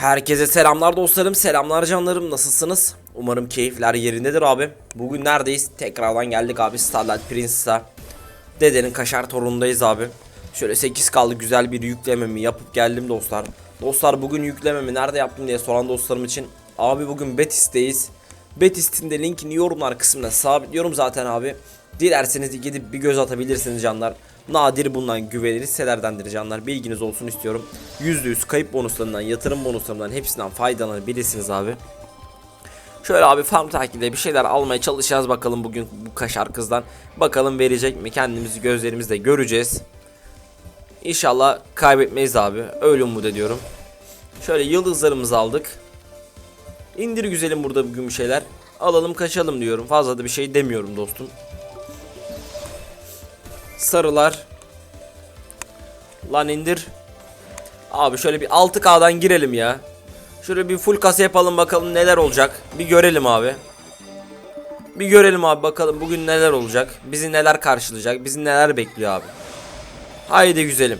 Herkese selamlar dostlarım, selamlar canlarım. Nasılsınız? Umarım keyifler yerindedir abi. Bugün neredeyiz? Tekrardan geldik abi Starlight Princess'a. Dedenin kaşar torunundayız abi. Şöyle 8 kaldı güzel bir yüklememi yapıp geldim dostlar. Dostlar bugün yüklememi nerede yaptım diye soran dostlarım için. Abi bugün Betis'teyiz. Betis'in de linkini yorumlar kısmına sabitliyorum zaten abi. Dilerseniz gidip bir göz atabilirsiniz canlar. Nadir bulunan güvenilir sitelerdendir canlar. Bilginiz olsun istiyorum. %100 kayıp bonuslarından, yatırım bonuslarından hepsinden faydalanabilirsiniz abi. Şöyle abi farm takipte bir şeyler almaya çalışacağız bakalım bugün bu kaşar kızdan. Bakalım verecek mi kendimizi gözlerimizle göreceğiz. İnşallah kaybetmeyiz abi. Öyle umut ediyorum. Şöyle yıldızlarımızı aldık. İndir güzelim burada bugün bir şeyler. Alalım kaçalım diyorum. Fazla da bir şey demiyorum dostum. Sarılar. Lan indir. Abi şöyle bir 6K'dan girelim ya. Şöyle bir full kasa yapalım bakalım neler olacak. Bir görelim abi. Bir görelim abi bakalım bugün neler olacak. Bizi neler karşılayacak. Bizi neler bekliyor abi. Haydi güzelim.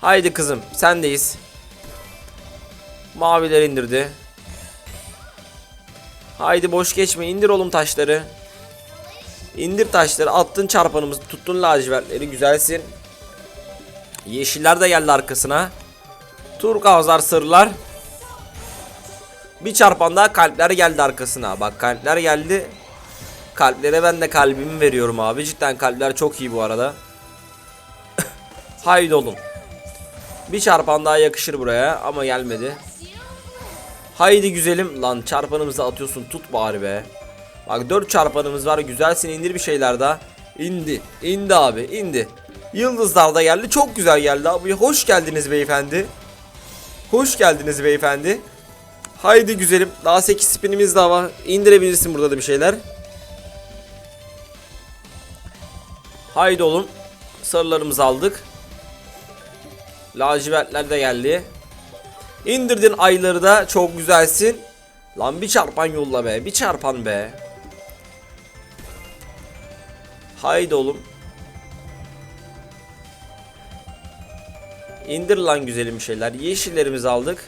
Haydi kızım sendeyiz. Maviler indirdi. Haydi boş geçme indir oğlum taşları. İndir taşları attın çarpanımızı tuttun lacivertleri güzelsin. Yeşiller de geldi arkasına. Turkuazlar sarılar. Bir çarpan daha kalpler geldi arkasına. Bak kalpler geldi. Kalplere ben de kalbimi veriyorum abi. Cidden kalpler çok iyi bu arada. Haydi oğlum. Bir çarpan daha yakışır buraya ama gelmedi. Haydi güzelim. Lan çarpanımızı atıyorsun tut bari be. Bak 4 çarpanımız var. Güzelsin indir bir şeyler daha. İndi. İndi abi indi. Yıldızlar da geldi. Çok güzel geldi abi. Hoş geldiniz beyefendi. Hoş geldiniz beyefendi. Haydi güzelim. Daha 8 spinimiz daha var. İndirebilirsin burada da bir şeyler. Haydi oğlum. Sarılarımızı aldık. Lacivertler de geldi. İndirdin ayları da çok güzelsin. Lan bir çarpan yolla be. Bir çarpan be. Haydi oğlum. İndir lan güzelim şeyler. Yeşillerimizi aldık.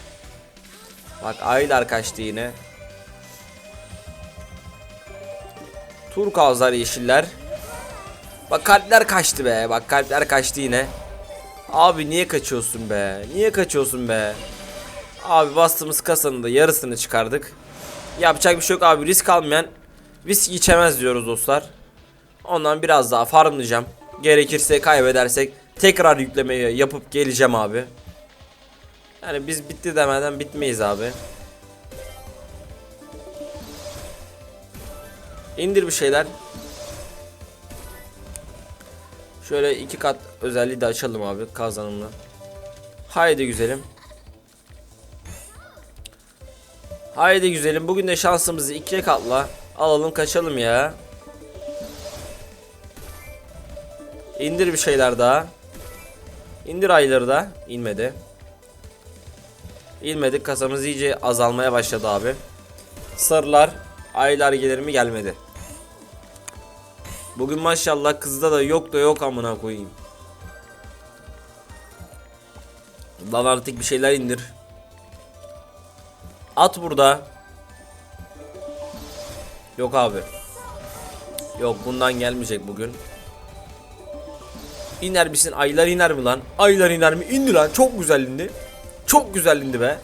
Bak aylar kaçtı yine. Turkuazlar yeşiller. Bak kalpler kaçtı be. Bak kalpler kaçtı yine. Abi niye kaçıyorsun be? Niye kaçıyorsun be? Abi bastığımız kasanın da yarısını çıkardık. Yapacak bir şey yok abi. Risk almayan risk içemez diyoruz dostlar. Ondan biraz daha farmlayacağım. Gerekirse kaybedersek tekrar yüklemeyi yapıp geleceğim abi. Yani biz bitti demeden bitmeyiz abi. İndir bir şeyler. Şöyle iki kat özelliği de açalım abi kazanımla. Haydi güzelim. Haydi güzelim. Bugün de şansımızı ikiye katla. Alalım kaçalım ya. İndir bir şeyler daha. İndir ayları da. İnmedi. İnmedi. Kasamız iyice azalmaya başladı abi. Sarılar. Aylar gelir mi gelmedi. Bugün maşallah kızda da yok da yok amına koyayım. Lan artık bir şeyler indir. At burada. Yok abi. Yok bundan gelmeyecek bugün. İner misin? Aylar iner mi lan? Aylar iner mi? İndi lan. Çok güzel indi. Çok güzel indi be.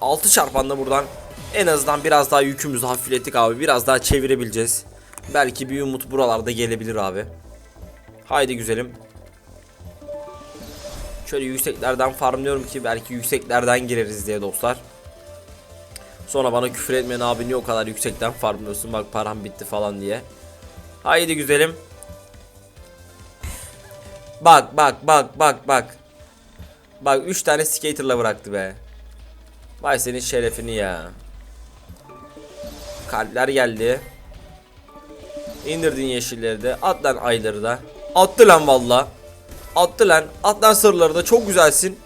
6 çarpanla buradan en azından biraz daha yükümüzü hafiflettik abi. Biraz daha çevirebileceğiz. Belki bir umut buralarda gelebilir abi. Haydi güzelim. Şöyle yükseklerden farmlıyorum ki belki yükseklerden gireriz diye dostlar. Sonra bana küfür etmeyen abi niye o kadar yüksekten farmlıyorsun bak param bitti falan diye. Haydi güzelim. Bak bak bak bak bak. Bak 3 tane skaterla bıraktı be. Vay senin şerefini ya. Kalpler geldi. İndirdin yeşilleri de. At lan ayları da. Attı lan valla. Attı lan. At lan sarıları da. Çok güzelsin.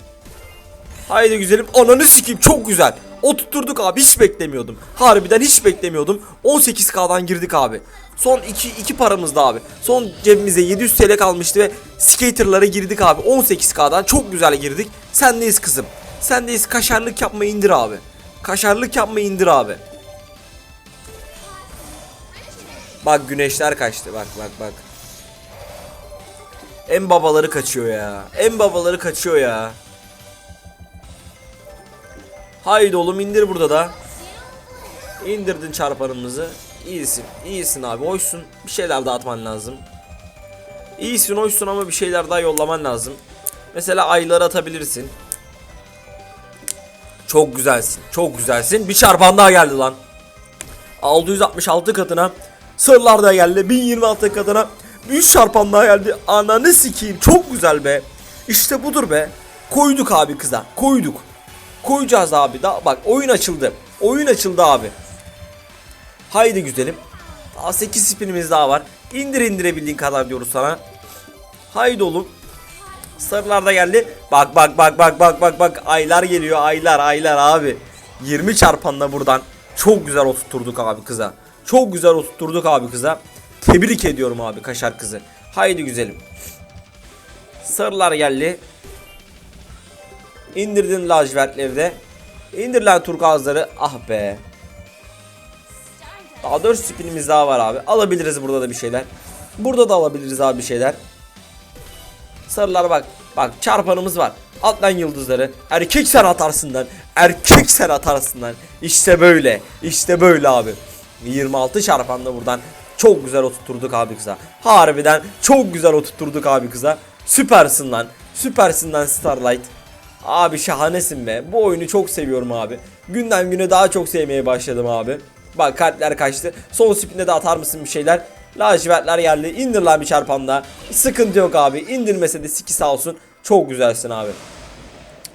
Haydi güzelim. Ananı sikeyim. Çok güzel. O tutturduk abi. Hiç beklemiyordum. Harbiden hiç beklemiyordum. 18k'dan girdik abi. Son 2 2 paramızda abi. Son cebimize 700 TL kalmıştı ve skaterlara girdik abi. 18k'dan çok güzel girdik. Sendeyiz kızım. Sendeyiz kaşarlık yapma indir abi. Kaşarlık yapma indir abi. Bak güneşler kaçtı bak bak bak. En babaları kaçıyor ya. En babaları kaçıyor ya. Haydi oğlum indir burada da. İndirdin çarpanımızı. İyisin. iyisin abi. Hoşsun. Bir şeyler daha atman lazım. İyisin hoşsun ama bir şeyler daha yollaman lazım. Mesela ayları atabilirsin. Çok güzelsin. Çok güzelsin. Bir çarpan daha geldi lan. 666 katına. Sırlar da geldi. 1026 katına. 3 çarpan daha geldi. Ananı sikeyim. Çok güzel be. İşte budur be. Koyduk abi kıza. Koyduk. Koyacağız abi. Da bak oyun açıldı. Oyun açıldı abi. Haydi güzelim. Daha 8 spinimiz daha var. İndir indirebildiğin kadar diyoruz sana. Haydi oğlum. Sarılar da geldi. Bak bak bak bak bak bak bak. Aylar geliyor aylar aylar abi. 20 çarpanla buradan. Çok güzel oturtturduk abi kıza. Çok güzel oturtturduk abi kıza. Tebrik ediyorum abi kaşar kızı. Haydi güzelim. Sarılar geldi. İndirdin lacivertleri de. İndir lan turkuazları. Ah be. Daha 4 spinimiz daha var abi. Alabiliriz burada da bir şeyler. Burada da alabiliriz abi bir şeyler. Sarılar bak. Bak çarpanımız var. At lan yıldızları. Erkek sen atarsın lan. Erkek sen atarsın lan. İşte böyle. İşte böyle abi. 26 çarpan da buradan. Çok güzel oturtturduk abi kıza. Harbiden çok güzel oturtturduk abi kıza. Süpersin lan. Süpersin lan Starlight. Abi şahanesin be. Bu oyunu çok seviyorum abi. Günden güne daha çok sevmeye başladım abi. Bak kalpler kaçtı. Son spinde de atar mısın bir şeyler? Lacivertler geldi. İndir lan bir çarpanda. Sıkıntı yok abi. İndirmese de siki sağ olsun. Çok güzelsin abi.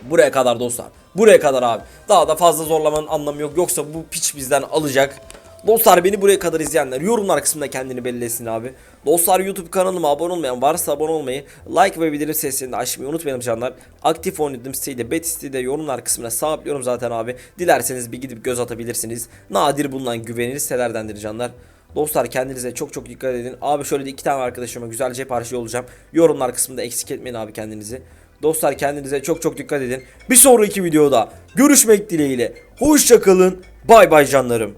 Buraya kadar dostlar. Buraya kadar abi. Daha da fazla zorlamanın anlamı yok. Yoksa bu piç bizden alacak. Dostlar beni buraya kadar izleyenler yorumlar kısmında kendini belli etsin abi. Dostlar YouTube kanalıma abone olmayan varsa abone olmayı, like ve bildirim de açmayı unutmayalım canlar. Aktif oynadığım siteyi bet siteyi yorumlar kısmına sabitliyorum zaten abi. Dilerseniz bir gidip göz atabilirsiniz. Nadir bulunan güvenilir sitelerdendir canlar. Dostlar kendinize çok çok dikkat edin. Abi şöyle de iki tane arkadaşıma güzelce parça olacağım. Yorumlar kısmında eksik etmeyin abi kendinizi. Dostlar kendinize çok çok dikkat edin. Bir sonraki videoda görüşmek dileğiyle. Hoşçakalın. Bay bay canlarım.